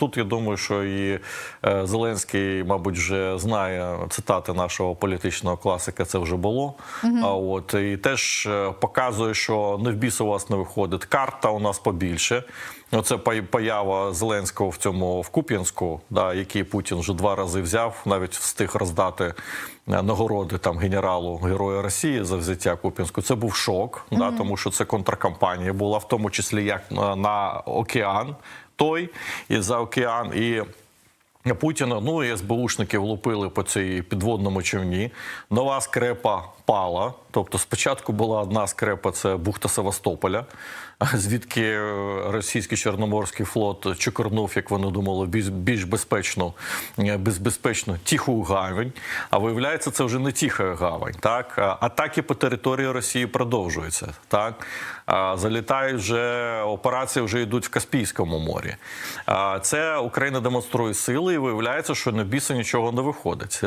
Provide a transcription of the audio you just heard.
Тут я думаю, що і е, Зеленський, мабуть, вже знає цитати нашого політичного класика. Це вже було. А от і теж е, показує, що не в біс у вас не виходить. Карта у нас побільше. Оце поява Зеленського в цьому в Куп'янську, да, який Путін вже два рази взяв, навіть встиг роздати е, нагороди там генералу Героя Росії за взяття Куп'янську. Це був шок, да, тому що це контркампанія була, в тому числі як на, на океан той і за океан. І Путіна, ну і СБУшники влупили по цій підводному човні. Нова скрепа пала. Тобто, спочатку була одна скрепа це бухта Севастополя, звідки е, російський чорноморський флот чукорнув, як вони думали, більш, більш безпечну, е, без- безпечну тиху гавань. А виявляється, це вже не тиха гавань. Так атаки по території Росії продовжуються. Так залітають вже операції, вже йдуть в Каспійському морі. Це Україна демонструє сили, і виявляється, що на біса нічого не виходить.